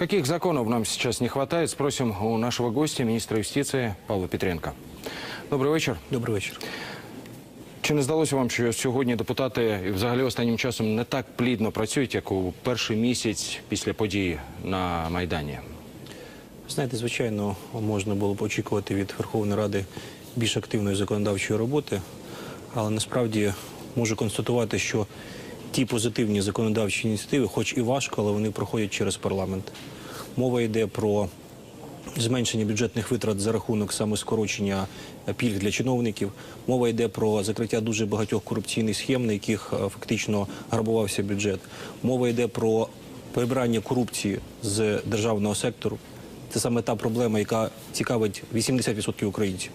Каких законов нам сейчас не хватает, спросим у нашего гостя, министра юстиции Павла Петренко. Добрий вечір. Добрий вечір. Чи не здалося вам, що сьогодні депутати і взагалі останнім часом не так плідно працюють, як у перший місяць після події на Майдані? Знаєте, звичайно, можна було б очікувати від Верховної Ради більш активної законодавчої роботи, але насправді можу констатувати, що ті позитивні законодавчі ініціативи, хоч і важко, але вони проходять через парламент. Мова йде про зменшення бюджетних витрат за рахунок саме скорочення е, пільг для чиновників. Мова йде про закриття дуже багатьох корупційних схем, на яких е, фактично грабувався бюджет. Мова йде про прибирання корупції з державного сектору. Це саме та проблема, яка цікавить 80% українців.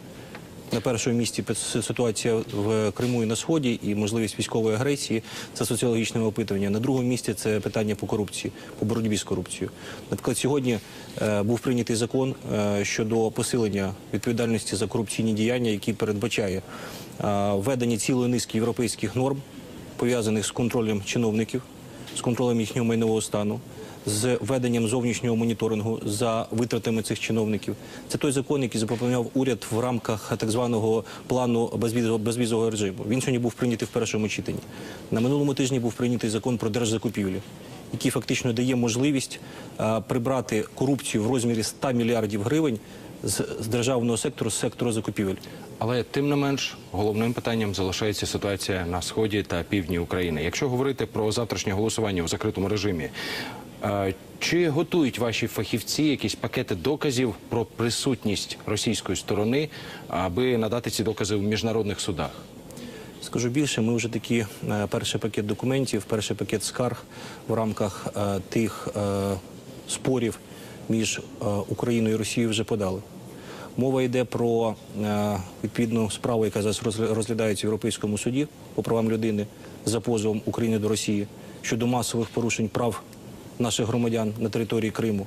На першому місці ситуація в Криму і на сході і можливість військової агресії це соціологічне опитування. На другому місці це питання по корупції, по боротьбі з корупцією. Наприклад, сьогодні е, був прийнятий закон е, щодо посилення відповідальності за корупційні діяння, який передбачає е, введення цілої низки європейських норм, пов'язаних з контролем чиновників, з контролем їхнього майнового стану з веденням зовнішнього моніторингу за витратами цих чиновників. Це той закон, який запропонував уряд в рамках так званого плану безвізового, режиму. Він сьогодні був прийнятий в першому читанні. На минулому тижні був прийнятий закон про держзакупівлі, який фактично дає можливість а, прибрати корупцію в розмірі 100 мільярдів гривень з, з державного сектору, з сектору закупівель. Але тим не менш головним питанням залишається ситуація на сході та півдні України. Якщо говорити про завтрашнє голосування у закритому режимі, е, чи готують ваші фахівці якісь пакети доказів про присутність російської сторони, аби надати ці докази в міжнародних судах? Скажу більше, ми вже такі е, перший пакет документів, перший пакет скарг в рамках е, тих е, спорів між Україною і Росією вже подали. Мова йде про відповідну справу, яка зараз розгля- розглядається в Європейському суді по правам людини за позовом України до Росії щодо масових порушень прав наших громадян на території Криму.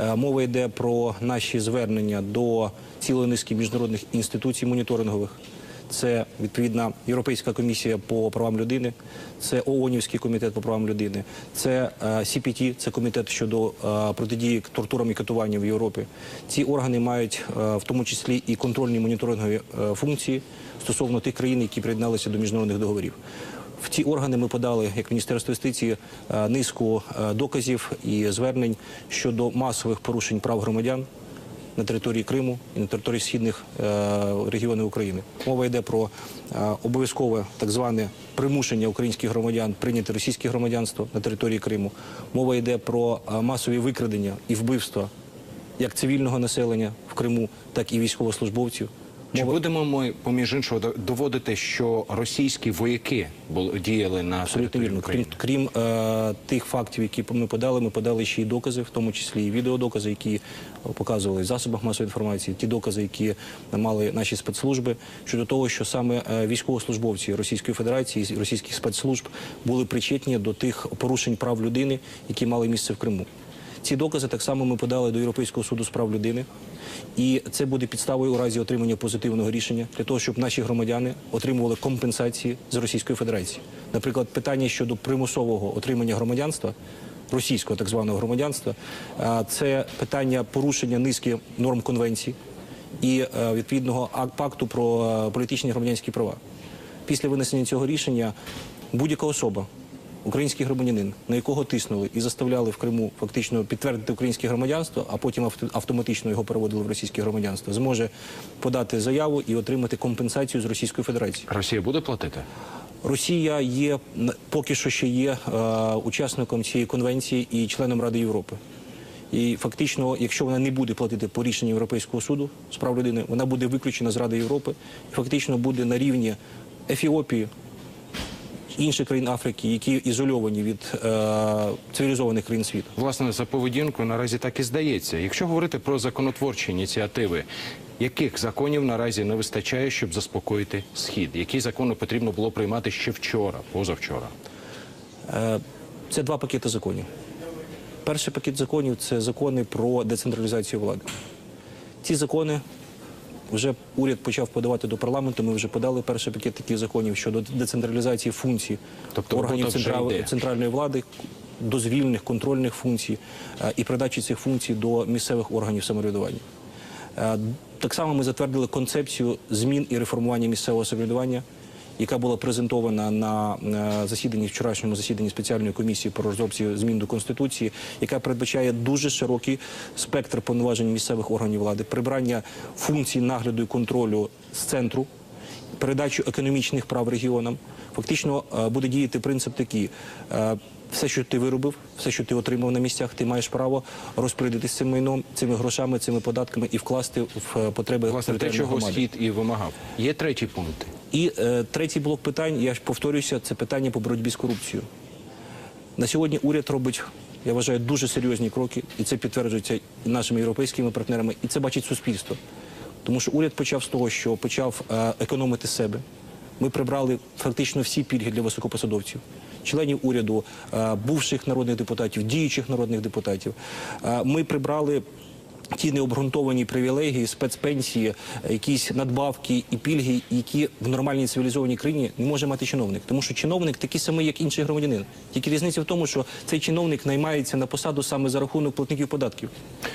Е, Мова йде про наші звернення до цілої низки міжнародних інституцій моніторингових. Це відповідна Європейська комісія по правам людини, це ООНівський комітет по правам людини, це е, CPT, це комітет щодо е, протидії тортурам і катуванням в Європі. Ці органи мають в тому числі і контрольні моніторингові функції стосовно тих країн, які приєдналися до міжнародних договорів. В ці органи ми подали як Міністерство юстиції е, низку е, доказів і звернень щодо масових порушень прав громадян на території Криму і на території східних е, регіонів України. Мова йде про обов'язкове так зване примушення українських громадян прийняти російське громадянство на території Криму. Мова йде про масові викрадення і вбивства як цивільного населення в Криму, так і військовослужбовців. Чи будемо ми поміж іншого до- доводити, що російські вояки були діяли на Абсолютно вірно. Крім, України? крім е, тих фактів, які ми подали, ми подали ще й докази, в тому числі і відеодокази, які е, показували в засобах масової інформації, ті докази, які мали наші спецслужби, щодо того, що саме е, військовослужбовці Російської Федерації і російських спецслужб були причетні до тих порушень прав людини, які мали місце в Криму. Ці докази так само ми подали до Європейського суду з прав людини, і це буде підставою у разі отримання позитивного рішення для того, щоб наші громадяни отримували компенсації з Російської Федерації. Наприклад, питання щодо примусового отримання громадянства. Російського так званого громадянства це питання порушення низки норм конвенції і е, відповідного пакту про е, політичні громадянські права. Після винесення цього рішення будь-яка особа, український громадянин, на якого тиснули і заставляли в Криму фактично підтвердити українське громадянство, а потім автоматично його переводили в російське громадянство, зможе подати заяву і отримати компенсацію з Російської Федерації. Росія буде платити? Росія є поки що ще є е, учасником цієї конвенції і членом Ради Європи. І фактично, якщо вона не буде платити по рішенню Європейського суду з прав людини, вона буде виключена з Ради Європи і фактично буде на рівні Ефіопії, інших країн Африки, які ізольовані від е, цивілізованих країн світу. Власне, за поведінкою наразі так і здається. Якщо говорити про законотворчі ініціативи, яких законів наразі не вистачає, щоб заспокоїти схід? Які закони потрібно було приймати ще вчора, позавчора? Е, Це два пакети законів. Перший пакет законів це закони про децентралізацію влади. Ці закони вже уряд почав подавати до парламенту. Ми вже подали перший пакет таких законів щодо децентралізації функцій Тобто органів централ- центральної влади, дозвільних контрольних функцій е, і передачі цих функцій до місцевих органів самоврядування. Е, Так само ми затвердили концепцію змін і реформування місцевого самоврядування, яка була презентована на е, засіданні вчорашньому засіданні спеціальної комісії по розробці змін до конституції, яка передбачає дуже широкий спектр повноважень місцевих органів влади, прибрання функцій нагляду і контролю з центру, передачу економічних прав регіонам. Фактично е, буде діяти принцип такий. Все, що ти виробив, все, що ти отримав на місцях, ти маєш право розпорядитися цим майном, цими грошами, цими податками і вкласти в е, потреби Власне, те, чого громади. схід і вимагав. Є треті пункти. І е, третій блок питань, я ж повторююся, це питання по боротьбі з корупцією. На сьогодні уряд робить, я вважаю, дуже серйозні кроки, і це підтверджується нашими європейськими партнерами, і це бачить суспільство. Тому що уряд почав з того, що почав е, економити себе. Ми прибрали фактично всі пільги для високопосадовців, членів уряду, е, бувших народних депутатів, діючих народних депутатів. Е, Ми прибрали ті необґрунтовані привілегії, спецпенсії, якісь надбавки і пільги, які в нормальній цивілізованій країні не може мати чиновник. Тому що чиновник такий самий, як інший громадянин. Тільки різниця в тому, що цей чиновник наймається на посаду саме за рахунок платників податків.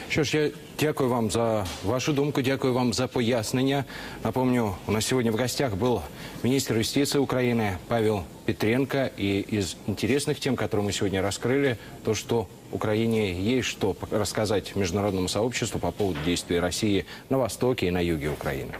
Що ж, я дякую вам за вашу думку, дякую вам за пояснення. Напомню, у нас сегодня в гостях был министр юстиции Украины Павел Петренко. И из интересных тем, которые мы сегодня раскрыли, то, что Украине есть что рассказать международному сообществу по поводу действий России на востоке и на юге Украины.